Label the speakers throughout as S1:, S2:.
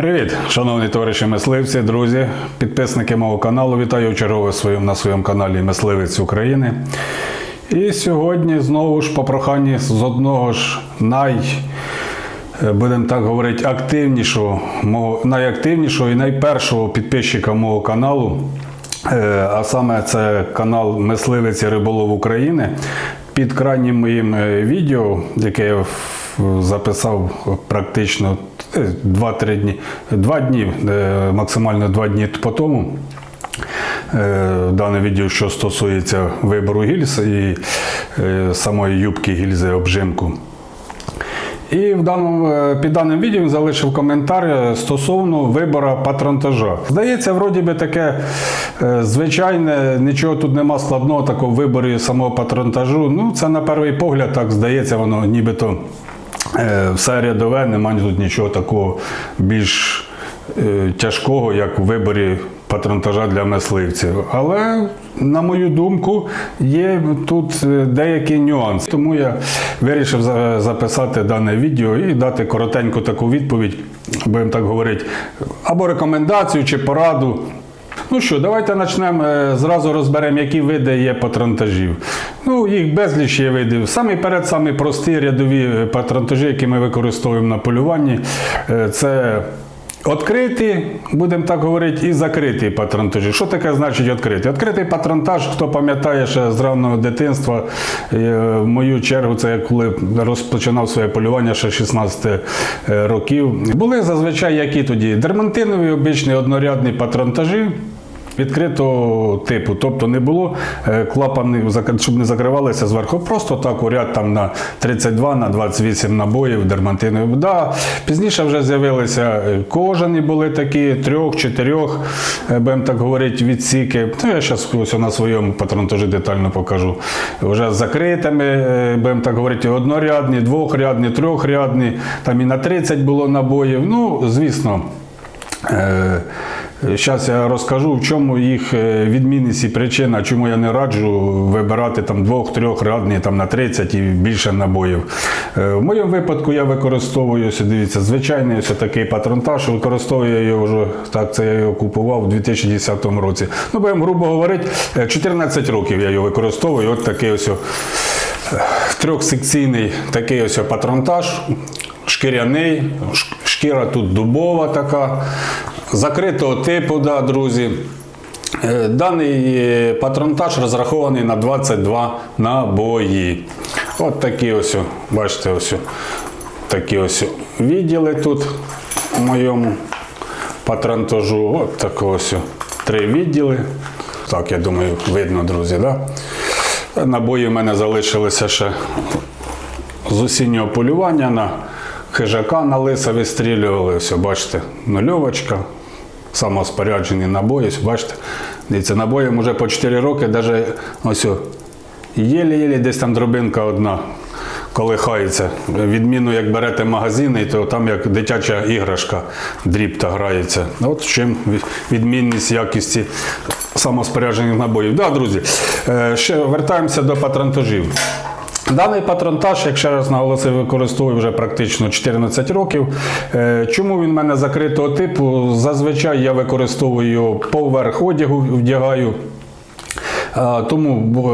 S1: Привіт, шановні товариші мисливці, друзі, підписники мого каналу. Вітаю вчергове своїм, на своєму каналі Мисливець України. І сьогодні знову ж по проханні з одного ж най, е, будемо так говорити, активнішого, мого, найактивнішого і найпершого підписчика мого каналу. Е, А саме це канал Мисливець і Риболов України. Під крайнім моїм е, відео, яке я записав практично 2-3 дні, 2 дні, е, максимально 2 дні по тому. Е, Дане відео, що стосується вибору гільз і е, самої юбки гільзи обжимку. І в даному, е, під даним відео залишив коментар е, стосовно вибору патронтажа. Здається, вроді би таке е, звичайне, нічого тут нема складного такого в виборі самого патронтажу. Ну, це на перший погляд так здається, воно нібито е, все рядове, немає тут нічого такого більш е, тяжкого, як у виборі патронтажа для мисливців. Але, на мою думку, є тут е, деякі нюанси. Тому я вирішив записати дане відео і дати коротеньку таку відповідь, будемо так говорити, або рекомендацію чи пораду. Ну що, давайте почнемо. е, Зразу розберемо, які види є патронтажів. Ну, їх безліч є видів. Самі перед, самі прості рядові е, патронтажі, які ми використовуємо на полюванні, е, це Відкриті, будемо так говорити, і закриті патронтажі. Що таке значить відкритий? Відкритий патронтаж, хто пам'ятає ще з раннього дитинства, в мою чергу, це я коли розпочинав своє полювання ще 16 е, років. Були зазвичай які тоді дермантинові, обичні однорядні патронтажі. Відкритого типу, тобто не було е, клапанів, щоб не закривалися зверху. Просто так у ряд там на 32, на 28 набоїв дермантинових. Да, пізніше вже з'явилися е, кожані були такі, трьох, чотирьох, е, будемо так говорити, відсіки. Ну, я зараз ось на своєму патронтажі детально покажу. Вже з закритими, е, будемо так говорити, однорядні, двохрядні, трьохрядні, там і на 30 було набоїв. Ну, звісно. Зараз я розкажу, в чому їх е, відмінність і причина, чому я не раджу вибирати там двох-трьох радні там на 30 і більше набоїв. Е, В моєму випадку я використовую, дивіться, звичайний ось такий патронтаж, використовую я його вже, так це я його купував у 2010 році. Ну, будемо грубо говорити, е, 14 років я його використовую. От такий ось трьохсекційний такий ось патронтаж шкіряний, шкіра тут дубова така, закритого типу, да, друзі. Е, Даний е, патронтаж розрахований на 22 набої. От такі ось, бачите, ось такі ось відділи тут у моєму патронтажу. От так ось три відділи. Так, я думаю, видно, друзі. Да? Набої в мене залишилися ще з осіннього полювання на хижака на лиса вистрілювали. Ось, бачите, нульовочка, самоспоряджені набої. Бачите, дивіться, набоєм вже по 4 роки, навіть ось єлі-єлі десь там дробинка одна колихається. Відміну, як берете магазини, то там як дитяча іграшка дрібта грається. От чим відмінність якісті самоспоряджених набоїв. Да, друзі, е, ще вертаємося до патронтажів. Даний патронтаж, як ще раз наголосив, використовую вже практично 14 років. Е, Чому він в мене закритого типу? Зазвичай я використовую його поверх одягу, вдягаю. Тому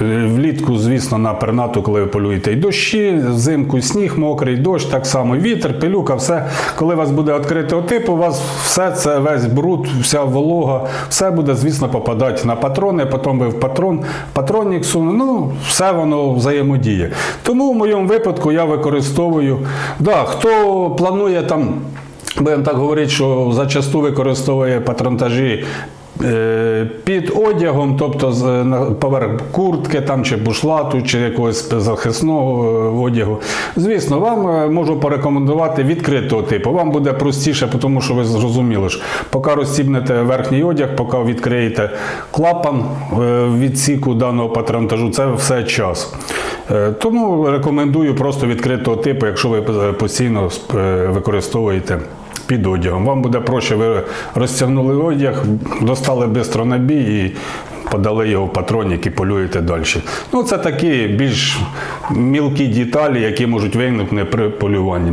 S1: е, влітку, звісно, на пернату, коли ви полюєте і дощі, взимку сніг, мокрий дощ, так само вітер, пилюка, все. Коли у вас буде відкритого типу, у вас все це весь бруд, вся волога, все буде, звісно, попадати на патрони, потім ви в патрон, патронник суне, ну, все воно взаємодіє. Тому в моєму випадку я використовую. Да, хто планує там, будемо так говорити, що зачасту використовує патронтажі Під одягом, тобто поверх куртки там, чи бушлату, чи якогось захисного е, одягу. Звісно, вам е, можу порекомендувати відкритого типу. Вам буде простіше, тому що ви зрозуміли ж, поки розстібнете верхній одяг, поки відкриєте клапан е, відсіку даного патронтажу, це все час. Е, Тому рекомендую просто відкритого типу, якщо ви е, постійно е, використовуєте під одягом. Вам буде проще, ви розтягнули одяг, достали швидко набій і подали його в патронник і полюєте далі. Ну, це такі більш мілкі деталі, які можуть виникнути при полюванні.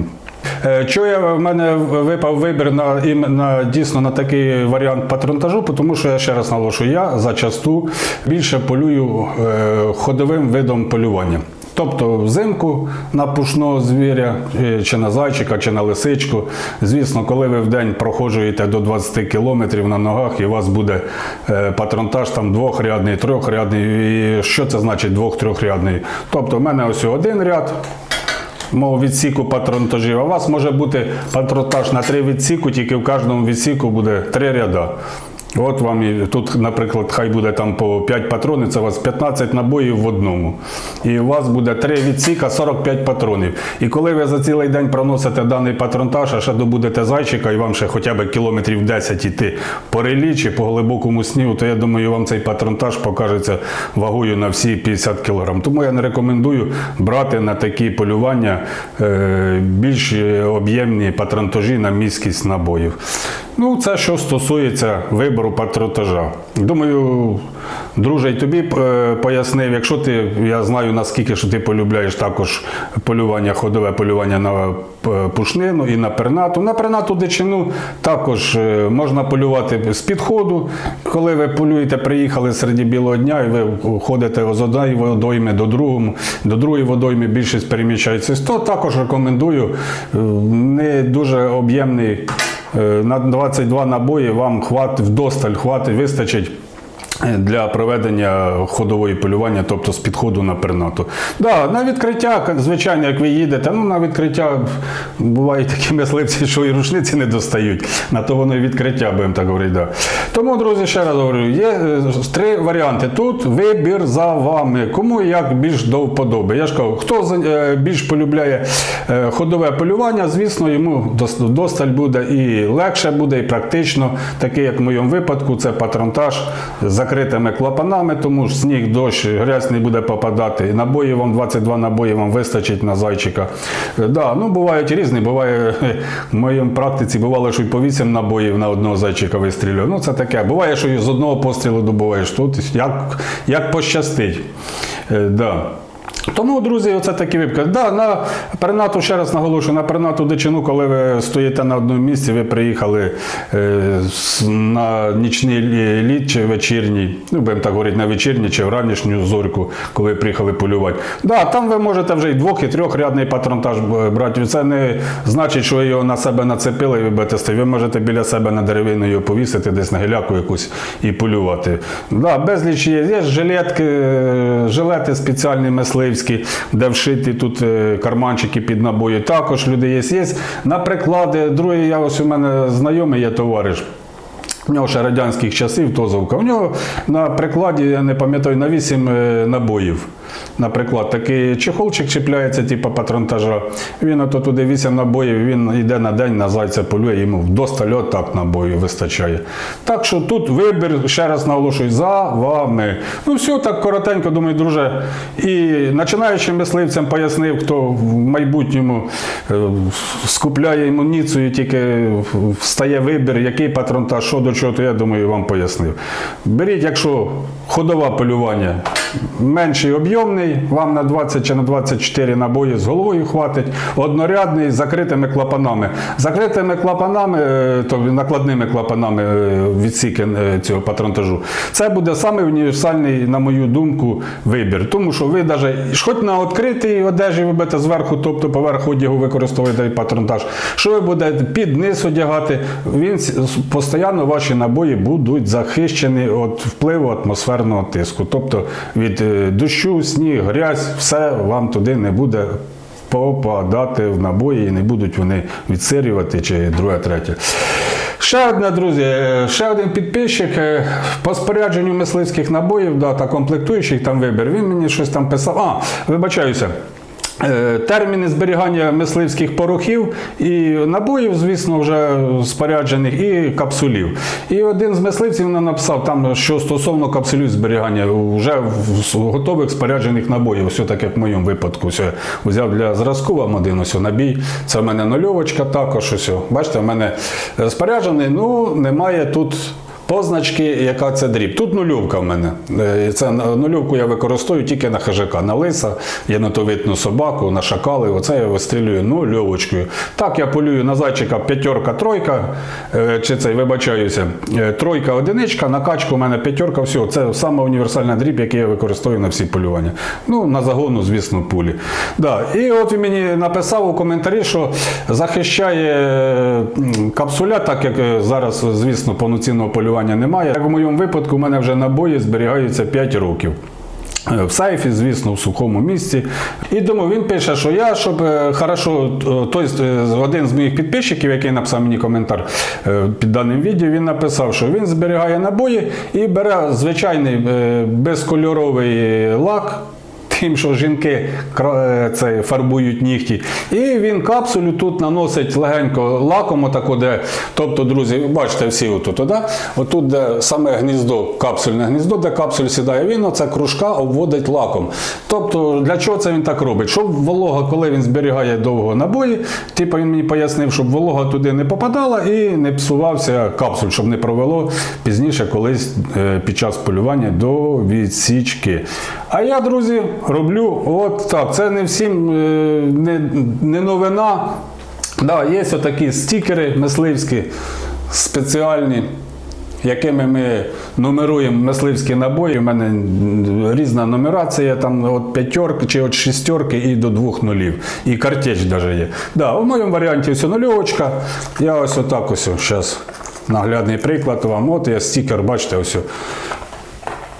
S1: Е, Чого я, в мене випав вибір на, на дійсно на такий варіант патронтажу, тому що я ще раз наголошую, я зачасту більше полюю е, ходовим видом полювання. Тобто взимку на пушного звіря, е, чи на зайчика, чи на лисичку. Звісно, коли ви в день проходжуєте до 20 кілометрів на ногах, і у вас буде е, патронтаж там двохрядний, трьохрядний. І що це значить двох-трьохрядний? Тобто, в мене ось один ряд, мов відсіку патронтажів, а у вас може бути патронтаж на три відсіку, тільки в кожному відсіку буде три ряда. От вам і тут, наприклад, хай буде там по 5 патронів, це у вас 15 набоїв в одному. І у вас буде 3 відсіка, 45 патронів. І коли ви за цілий день проносите даний патронтаж, а ще добудете зайчика, і вам ще хоча б кілометрів 10 іти по релі по глибокому снігу, то я думаю, вам цей патронтаж покажеться вагою на всі 50 кг. Тому я не рекомендую брати на такі полювання е, більш е, об'ємні патронтажі на міськість набоїв. Ну, це що стосується вибору патронтажа. Думаю, друже, й тобі е, пояснив, якщо ти, я знаю наскільки що ти полюбляєш також полювання, ходове полювання на е, пушнину і на пернату. На пернату дичину також е, можна полювати з підходу. Коли ви полюєте, приїхали серед білого дня, і ви ходите з однієї водойми до другому, до другої водойми більшість переміщається, то також рекомендую не дуже об'ємний. Е, На 22 набої вам хватить, вдосталь хватить, вистачить для проведення ходової полювання, тобто з підходу на пернату. Да, на відкриття, звичайно, як ви їдете, ну на відкриття бувають такі мисливці, що і рушниці не достають. На то воно і відкриття, будемо так говорити. Да. Тому, друзі, ще раз говорю, є е, три варіанти. Тут вибір за вами. Кому як більш до вподоби. Я ж кажу, хто е, більш полюбляє е, ходове полювання, звісно, йому досталь буде і легше буде, і практично. Такий, як в моєму випадку, це патронтаж з закритими клапанами, тому ж сніг, дощ, грязь не буде попадати. Набої вам 22 набої вам вистачить на зайчика. Е, Да, ну бувають різні. Буває е, в моїй практиці бувало, що й по 8 набоїв на одного зайчика вистрілював. Ну це таке. Буває, що і з одного пострілу добуваєш. Тут як, як пощастить. Е, Да. Тому, друзі, оце такі випадки. Да, на пернату, ще раз наголошую, на пернату дичину, коли ви стоїте на одному місці, ви приїхали е, на нічний лі- літ чи вечірній, ну, будемо так говорити, на вечірній чи в ранішню зорьку, коли приїхали полювати. Да, там ви можете вже і двох, і трьохрядний патронтаж брати. Це не значить, що ви його на себе нацепили і ви будете стояти. Ви можете біля себе на деревину його повісити, десь на гіляку якусь і полювати. Да, безліч є. Є жилетки, е, жилети спеціальні мисливські, де вшиті тут е, карманчики під набої. Також люди є. Є на приклади. Другий, я ось у мене знайомий є товариш. У нього ще радянських часів Тозовка. У нього на прикладі, я не пам'ятаю, на 8 е, набоїв. Наприклад, такий чехолчик чіпляється, типу патронтажа. Він ото туди 8 набоїв, він йде на день на зайця полює, йому вдосталь так набоїв вистачає. Так що тут вибір, ще раз наголошую, за вами. Ну все, так коротенько, думаю, друже. І починаючим мисливцям пояснив, хто в майбутньому е, скупляє амуніцію, тільки встає вибір, який патронтаж, що до чого, то я думаю, вам пояснив. Беріть, якщо ходове полювання менший об'ємний, вам на 20 чи на 24 набої з головою хватить, однорядний з закритими клапанами. Закритими клапанами, е, то накладними клапанами е, відсіки е, цього патронтажу. Це буде самий універсальний, на мою думку, вибір. Тому що ви навіть, хоч на відкритій одежі ви будете зверху, тобто поверх одягу використовуєте патронтаж, що ви будете під низ одягати, він постійно ваші набої будуть захищені від впливу атмосферного тиску. Тобто від дощу, сніг, грязь, все вам туди не буде попадати в набої і не будуть вони відсирювати чи друге, третє. Ще одне, друзі, е, ще один підписчик е, по спорядженню мисливських набоїв да, та комплектуючих там вибір. Він мені щось там писав. А, вибачаюся. Е, Терміни зберігання мисливських порохів і набоїв, звісно, вже споряджених, і капсулів. І один з мисливців написав, там, що стосовно капсулів зберігання, вже готових споряджених набоїв, все так як в моєму випадку. Все, взяв для зразку вам один ось набій. Це в мене нульовочка також. Ось. Бачите, в мене е, споряджений, ну немає тут позначки, яка це дріб. Тут нульовка в мене. Е, Це нульовку я використовую тільки на хижака, на лиса, єнотовитну собаку, на шакали. Оце я вистрілюю нульовочкою. Так я полюю на зайчика п'ятерка, тройка, е, чи це вибачаюся, е, тройка, одиничка, на качку у мене п'ятерка, все. Це саме універсальна дріб, який я використовую на всі полювання. Ну, на загону, звісно, пулі. Да. І от він мені написав у коментарі, що захищає капсуля, так як зараз, звісно, повноцінного полювання немає. Як в моєму випадку, у мене вже набої зберігаються 5 років. Е, В сейфі, звісно, в сухому місці. І тому він пише, що я, щоб е, хорошо, е, той один з моїх підписчиків, який написав мені коментар під даним відео, він написав, що він зберігає набої і бере звичайний безкольоровий лак. Тим, що жінки е, це, фарбують нігті. І він капсулю тут наносить легенько лаком, отако, де, тобто, друзі, бачите всі отут, да? отут, де саме гніздо, капсульне гніздо, де капсуль сідає, він оце кружка обводить лаком. Тобто, для чого це він так робить? Щоб волога, коли він зберігає довго набої, типу він мені пояснив, щоб волога туди не попадала і не псувався капсуль, щоб не провело пізніше колись е, під час полювання до відсічки. А я, друзі, роблю от так. Це не всім е, не, не новина. Да, є отакі стікери мисливські спеціальні. Якими ми нумеруємо мисливські набої. У мене різна нумерація, там від п'ятерки чи від шістерки і до двох нулів. І картеч навіть є. Да, у моєму варіанті все нульовочка. Я ось отак ось зараз наглядний приклад вам. От я стікер, бачите, ось.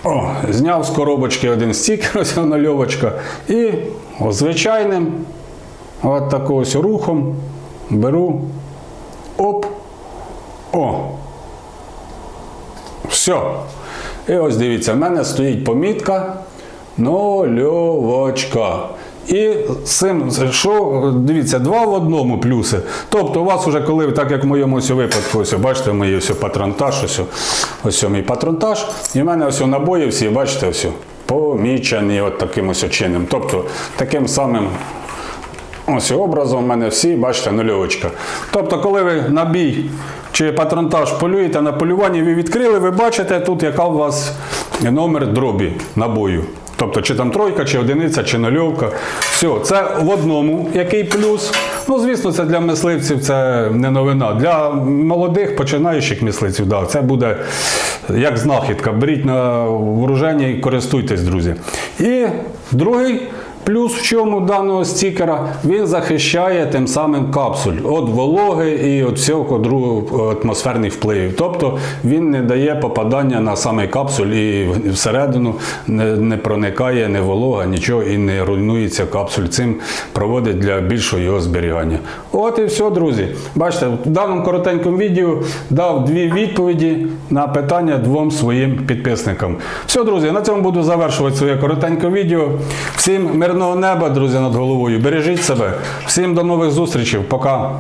S1: О, зняв з коробочки один стікер, ось нальовочка, І о, звичайним от такого ось рухом беру. Оп. О. Все. І ось дивіться, в мене стоїть помітка нульовочка. І цим, що, дивіться, два в одному плюси. Тобто, у вас вже коли, так як в моєму ось випадку, ось, бачите, мій ось патронтаж, ось, ось мій патронтаж, і в мене ось набої всі, бачите, ось, помічені от таким ось чином. Тобто, таким самим Ось образом в мене всі, бачите, нульовочка. Тобто, коли ви на бій чи патронтаж полюєте на полюванні, ви відкрили, ви бачите тут, яка у вас номер дробі набою. Тобто, чи там тройка, чи одиниця, чи нульовка. Все, це в одному який плюс. Ну, звісно, це для мисливців це не новина. Для молодих починаючих мисливців, да, це буде як знахідка. Беріть на вооруження і користуйтесь, друзі. І другий. Плюс в чому даного стікера він захищає тим самим капсуль від вологи і від всього другого атмосферних впливів. Тобто він не дає попадання на самий капсуль і всередину не, не проникає ні волога, нічого і не руйнується капсуль. Цим проводить для більшого його зберігання. От і все, друзі. Бачите, в даному коротенькому відео дав дві відповіді на питання двом своїм підписникам. Все, друзі, на цьому буду завершувати своє коротеньке відео. Всім мирного неба, друзі, над головою. Бережіть себе. Всім до нових зустрічей. Пока.